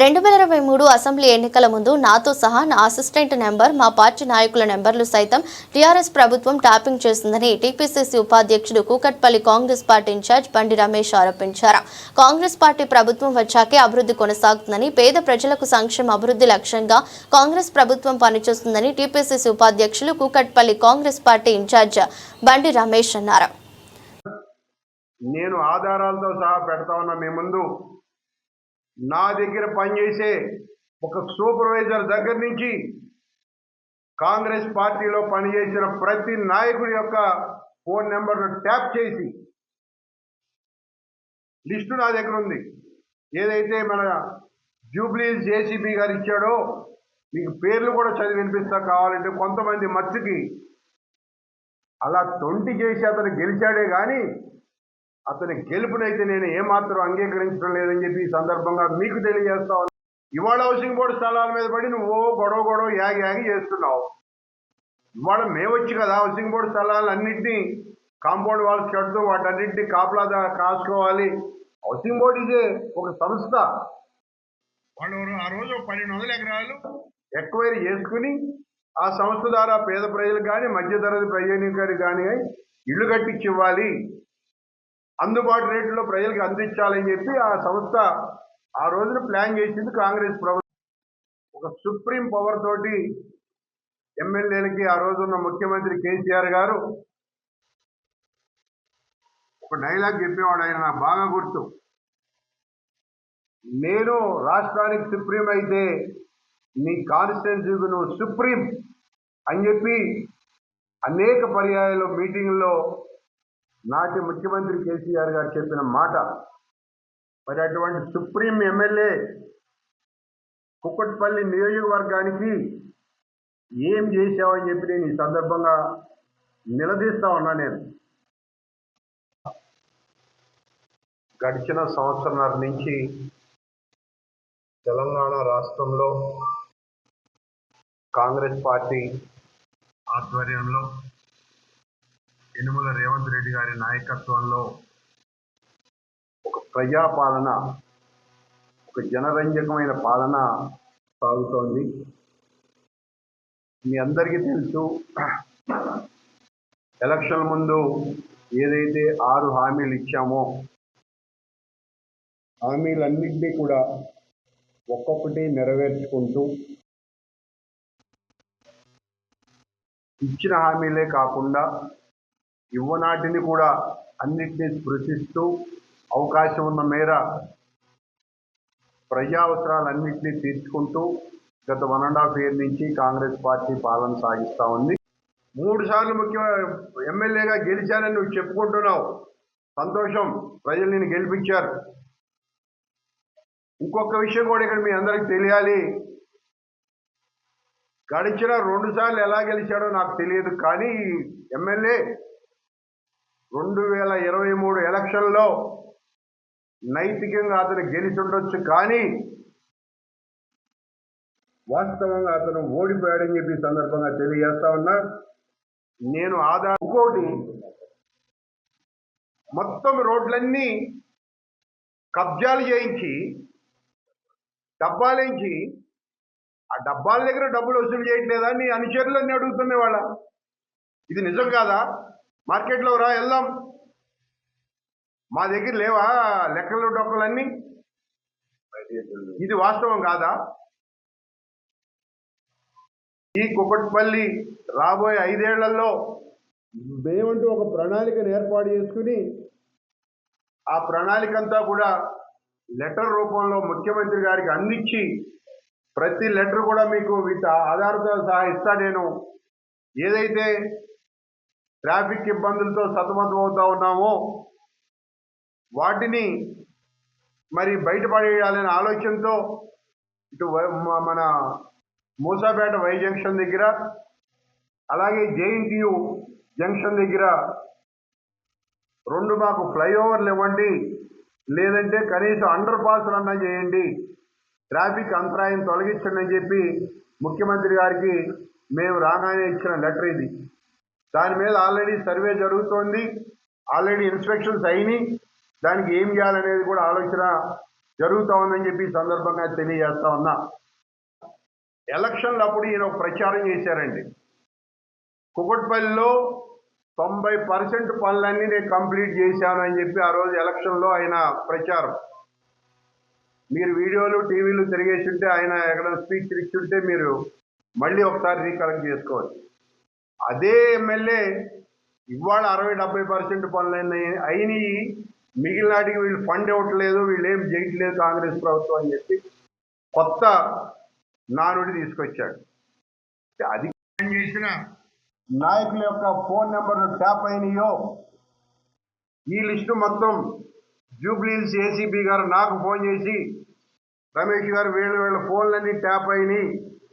రెండు వేల ఇరవై మూడు అసెంబ్లీ ఎన్నికల ముందు నాతో సహా నా అసిస్టెంట్ నెంబర్ మా పార్టీ నాయకుల నెంబర్లు సైతం టీఆర్ఎస్ ప్రభుత్వం ట్యాపింగ్ చేస్తుందని టీపీసీసీ ఉపాధ్యక్షుడు కూకట్పల్లి కాంగ్రెస్ పార్టీ ఇన్ఛార్జ్ బండి రమేష్ ఆరోపించారు. కాంగ్రెస్ పార్టీ ప్రభుత్వం వచ్చాకే అభివృద్ధి కొనసాగుతుందని పేద ప్రజలకు సంక్షేమ అభివృద్ధి లక్ష్యంగా కాంగ్రెస్ ప్రభుత్వం పనిచేస్తుందని టీపీసీసీ ఉపాధ్యక్షులు కూకట్పల్లి కాంగ్రెస్ పార్టీ ఇన్ఛార్జ్ బండి రమేష్ అన్నారు. నేను ఆధారాలతో సహా పెడతా ఉన్నా మీ ముందు. నా దగ్గర పనిచేసే ఒక సూపర్వైజర్ దగ్గర నుంచి కాంగ్రెస్ పార్టీలో పనిచేసిన ప్రతి నాయకుడి యొక్క ఫోన్ నెంబర్ను ట్యాప్ చేసి లిస్టు నా దగ్గర ఉంది. ఏదైతే మన జూబ్లీస్ జేసీబీ గారు ఇచ్చాడో మీకు పేర్లు కూడా చదివి వినిపిస్తా కావాలంటే కొంతమంది మత్తుకి అలా తొంటి చేసి అతను గెలిచాడే కానీ అతని గెలుపునైతే నేను ఏమాత్రం అంగీకరించడం లేదని చెప్పి ఈ సందర్భంగా మీకు తెలియజేస్తా ఉన్నా. ఇవాళ హౌసింగ్ బోర్డు స్థలాల మీద పడి నువ్వు ఓ గొడవ గొడవ యాగి యాగి చేస్తున్నావు. ఇవాళ మేము వచ్చి కదా హౌసింగ్ బోర్డు స్థలాలన్నింటినీ కాంపౌండ్ వాల్స్ కడుతూ వాటన్నింటినీ కాపలా కాసుకోవాలి హౌసింగ్ బోర్డు ఇదే ఒక సంస్థ. వాళ్ళు ఆ రోజు పన్నెండు వందల ఎకరాలు ఎక్వైరీ చేసుకుని ఆ సంస్థ ద్వారా పేద ప్రజలకు కానీ మధ్యతరగతి ప్రజానికానికి కానీ ఇల్లు కట్టించి ఇవ్వాలి. అందుబాటు రేట్లో ప్రజలకు అందించాలని చెప్పి ఆ సంస్థ ఆ రోజున ప్లాన్ చేసింది కాంగ్రెస్ ప్రభుత్వం. ఒక సుప్రీం పవర్ తోటి ఎమ్మెల్యేలకి ఆ రోజున్న ముఖ్యమంత్రి కేసీఆర్ గారు ఒక డైలాగ్ చెప్పేవాడు ఆయన నాకు బాగా గుర్తు. నేను రాష్ట్రానికి సుప్రీం అయితే నీ కాన్స్టిట్యున్సీకి నువ్వు సుప్రీం అని చెప్పి అనేక పర్యాయాలు మీటింగ్లో నాటి ముఖ్యమంత్రి కేసీఆర్ గారు చెప్పిన మాట. మరి అటువంటి సుప్రీం ఎమ్మెల్యే కుక్కట్పల్లి నియోజకవర్గానికి ఏం చేశావని చెప్పి నేను ఈ సందర్భంగా నిలదీస్తా ఉన్నా నేను. గడిచిన సంవత్సరంన్నర నుంచి తెలంగాణ రాష్ట్రంలో కాంగ్రెస్ పార్టీ ఆధ్వర్యంలో యనుమల రేవంత్ రెడ్డి గారి నాయకత్వంలో ఒక ప్రజాపాలన ఒక జనరంజకమైన పాలన సాగుతోంది. మీ అందరికీ తెలుసు ఎలక్షన్ ముందు ఏదైతే ఆరు హామీలు ఇచ్చామో హామీలన్నింటినీ కూడా ఒక్కొక్కటి నెరవేర్చుకుంటూ ఇచ్చిన హామీలే కాకుండా యువనాటిని కూడా అన్నిటినీ స్పృశిస్తూ అవకాశం ఉన్న మేర ప్రజా అవసరాలన్నింటినీ తీర్చుకుంటూ గత వన్ అండ్ హాఫ్ ఇయర్ నుంచి కాంగ్రెస్ పార్టీ పాలన సాగిస్తూ ఉంది. మూడు సార్లు ముఖ్య ఎమ్మెల్యేగా గెలిచానని నువ్వు చెప్పుకుంటున్నావు. సంతోషం ప్రజలు నేను గెలిపించారు. ఇంకొక విషయం కూడా ఇక్కడ మీ అందరికి తెలియాలి. గడిచిన రెండు సార్లు ఎలా గెలిచాడో నాకు తెలియదు కానీ ఎమ్మెల్యే రెండు వేల ఇరవై మూడు ఎలక్షన్లో నైతికంగా అతను గెలిచుండొచ్చు కానీ వాస్తవంగా అతను ఓడిపోయాడని చెప్పి సందర్భంగా తెలియజేస్తా ఉన్నా. నేను ఆధార ఇంకోటి మొత్తం రోడ్లన్నీ కబ్జాలు చేయించి డబ్బాలేంచి ఆ డబ్బాల దగ్గర డబ్బులు వసూలు చేయట్లేదా నీ అనుచరులన్నీ అడుగుతున్నాయి వాళ్ళ. ఇది నిజం కాదా? మార్కెట్లో రా వెళ్దాం. మా దగ్గర లేవా లెక్కలు డొక్కలన్నీ? ఇది వాస్తవం కాదా? ఈ కుకట్పల్లి రాబోయే ఐదేళ్ళలో మేమంటూ ఒక ప్రణాళికను ఏర్పాటు చేసుకుని ఆ ప్రణాళిక అంతా కూడా లెటర్ రూపంలో ముఖ్యమంత్రి గారికి అందించి ప్రతి లెటర్ కూడా మీకు వీటి ఆధార్తో సహా ఇస్తా నేను. ఏదైతే ట్రాఫిక్ ఇబ్బందులతో సతమతం అవుతా ఉన్నామో. వాటిని మరి బయటపడేయాలనే ఆలోచనతో ఇటు మన మూసాపేట వై జంక్షన్ దగ్గర అలాగే జేఎన్టీయు జంక్షన్ దగ్గర రెండు మాకు ఫ్లైఓవర్లు ఇవ్వండి. లేదంటే కనీసం అండర్ పాస్లు అన్నా చేయండి. ట్రాఫిక్ అంతరాయం తొలగించండి అని చెప్పి ముఖ్యమంత్రి గారికి మేము రాగానే ఇచ్చిన లెటర్ ఇది. దాని మీద ఆల్రెడీ సర్వే జరుగుతోంది. ఆల్రెడీ ఇన్స్పెక్షన్స్ అయినాయి. దానికి ఏం చేయాలనేది కూడా ఆలోచన జరుగుతూ ఉందని చెప్పి సందర్భంగా తెలియజేస్తా ఉన్నా. ఎలక్షన్లు అప్పుడు ఈయన ప్రచారం చేశారండి. కుకట్పల్లిలో తొంభై పర్సెంట్ పనులన్నీ నేను కంప్లీట్ చేశాను అని చెప్పి ఆ రోజు ఎలక్షన్లో ఆయన ప్రచారం. మీరు వీడియోలు టీవీలు తిరిగేసి ఉంటే ఆయన ఎక్కడ స్పీచ్ ఇచ్చుంటే మీరు మళ్ళీ ఒకసారి రీకలెక్ట్ చేసుకోవచ్చు. అదే ఎమ్మెల్యే ఇవాళ అరవై డెబ్బై పర్సెంట్ పనులు అయినాయి. అయినాయి మిగిలినాటికి వీళ్ళు ఫండ్ ఇవ్వట్లేదు వీళ్ళు ఏం చేయట్లేదు కాంగ్రెస్ ప్రభుత్వం అని చెప్పి కొత్త నానుడి తీసుకొచ్చాడు. అది ఏం చేసిన నాయకుల యొక్క ఫోన్ నెంబర్లు ట్యాప్ అయినాయో. ఈ లిస్టు మొత్తం జూబ్లీస్ ఏసీబీ గారు నాకు ఫోన్ చేసి రమేష్ గారు వీళ్ళ వీళ్ళ ఫోన్లన్నీ ట్యాప్ అయినాయి.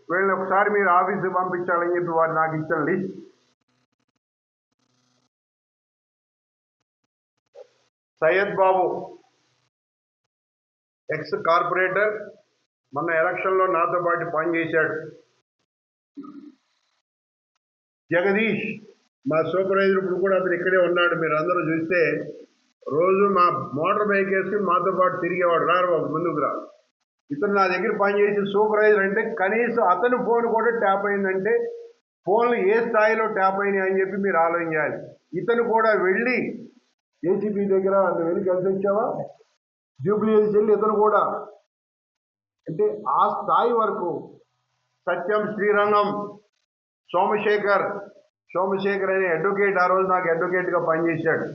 వీళ్ళని ఒకసారి మీరు ఆఫీస్కి పంపించాలని చెప్పి వారు నాకు ఇచ్చిన list. Syed Babu ex corporator మొన్న ఎలక్షన్లో నాతో పాటు పనిచేశాడు. జగదీష్ మా సూపర్వైజర్ ఇప్పుడు కూడా అతను ఇక్కడే ఉన్నాడు. మీరు అందరూ చూస్తే రోజు మా మోటార్ బైక్ వేసుకుని మాతో పాటు తిరిగేవాడు. రారు బాబు ముందుకు రా. ఇతను నా దగ్గర పనిచేసి సూపర్వైజర్ అంటే కనీసం అతని ఫోన్ కూడా ట్యాప్ అయిందంటే ఫోన్లు ఏ స్థాయిలో ట్యాప్ అయినాయి అని చెప్పి మీరు ఆలోచించాలి. ఇతను కూడా వెళ్ళి ఏసీబీ దగ్గర అంత వెళ్ళి కలిసి వచ్చావా? జూబ్లీ వెళ్ళి ఇతను కూడా. అంటే ఆ స్థాయి వరకు సత్యం శ్రీరంగం సోమశేఖర్ సోమశేఖర్ అనే అడ్వకేట్ ఆ రోజు నాకు అడ్వకేట్గా పనిచేశాడు.